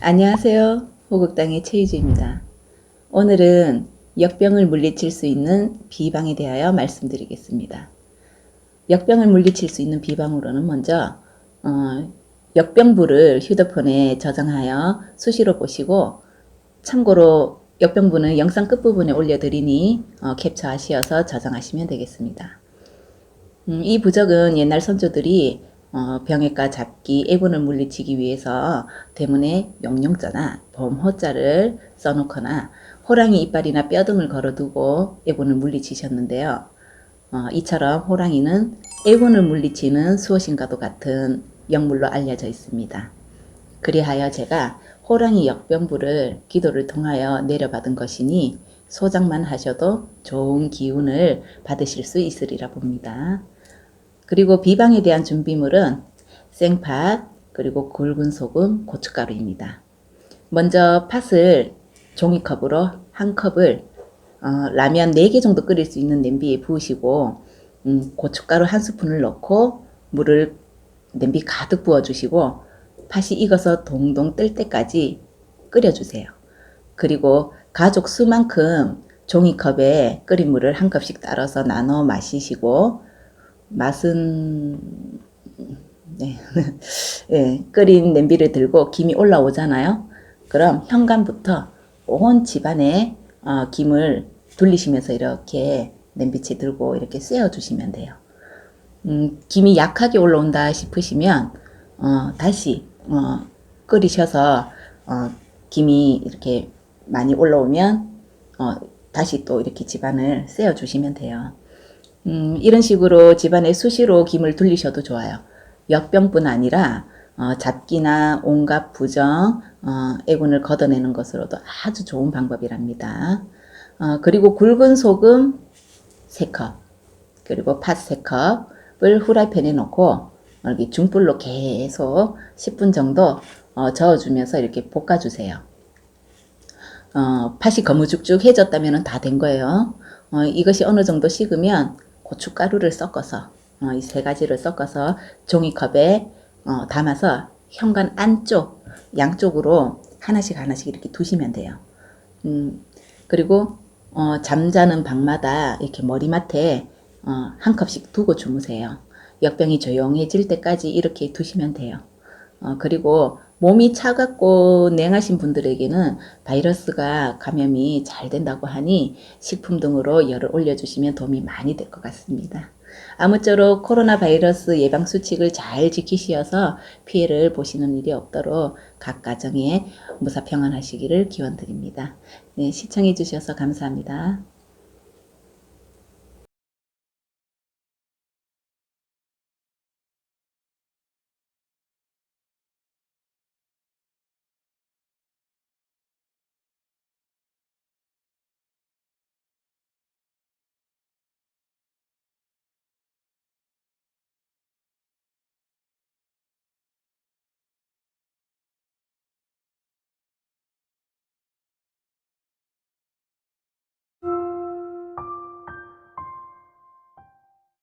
안녕하세요. 호국당의 최유주입니다. 오늘은 역병을 물리칠 수 있는 비방에 대하여 말씀드리겠습니다. 역병을 물리칠 수 있는 비방으로는 먼저 어, 역병부를 휴대폰에 저장하여 수시로 보시고 참고로 역병부는 영상 끝부분에 올려드리니 어, 캡처하시어서 저장하시면 되겠습니다. 음, 이 부적은 옛날 선조들이 어, 병해과 잡기, 애군을 물리치기 위해서 대문에 용용자나 범호자를 써놓거나 호랑이 이빨이나 뼈 등을 걸어두고 애군을 물리치셨는데요. 어, 이처럼 호랑이는 애군을 물리치는 수호신과도 같은 영물로 알려져 있습니다. 그리하여 제가 호랑이 역병부를 기도를 통하여 내려받은 것이니 소장만 하셔도 좋은 기운을 받으실 수 있으리라 봅니다. 그리고 비방에 대한 준비물은 생팥, 그리고 굵은 소금, 고춧가루입니다. 먼저 팥을 종이컵으로 한 컵을 어, 라면 4개 정도 끓일 수 있는 냄비에 부으시고 음, 고춧가루 한 스푼을 넣고 물을 냄비 가득 부어주시고 팥이 익어서 동동 뜰 때까지 끓여주세요. 그리고 가족 수만큼 종이컵에 끓인 물을 한 컵씩 따라서 나눠 마시시고 맛은 네. 예, 끓인 냄비를 들고 김이 올라오잖아요. 그럼 현관부터 온 집안에 어, 김을 돌리시면서 이렇게 냄비채 들고 이렇게 쐬어 주시면 돼요. 음, 김이 약하게 올라온다 싶으시면 어, 다시 어, 끓이셔서 어, 김이 이렇게 많이 올라오면 어, 다시 또 이렇게 집안을 쐬어 주시면 돼요. 음, 이런 식으로 집안에 수시로 김을 돌리셔도 좋아요. 역병뿐 아니라 어, 잡기나 온갖 부정, 어, 애군을 걷어내는 것으로도 아주 좋은 방법이랍니다. 어, 그리고 굵은 소금 3컵, 그리고 팥 3컵을 후라이팬에 넣고 여기 중불로 계속 10분 정도 어, 저어주면서 이렇게 볶아주세요. 어, 팥이 거무죽죽해졌다면 다 된 거예요. 어, 이것이 어느 정도 식으면 고춧가루를 섞어서 어, 이 세 가지를 섞어서 종이컵에 어, 담아서 현관 안쪽 양쪽으로 하나씩 하나씩 이렇게 두시면 돼요. 음, 그리고 어, 잠자는 방마다 이렇게 머리맡에 어, 한 컵씩 두고 주무세요. 역병이 조용해질 때까지 이렇게 두시면 돼요. 어, 그리고 몸이 차갑고 냉하신 분들에게는 바이러스가 감염이 잘 된다고 하니 식품 등으로 열을 올려주시면 도움이 많이 될 것 같습니다. 아무쪼록 코로나 바이러스 예방 수칙을 잘 지키시어서 피해를 보시는 일이 없도록 각 가정에 무사평안하시기를 기원드립니다. 네, 시청해 주셔서 감사합니다.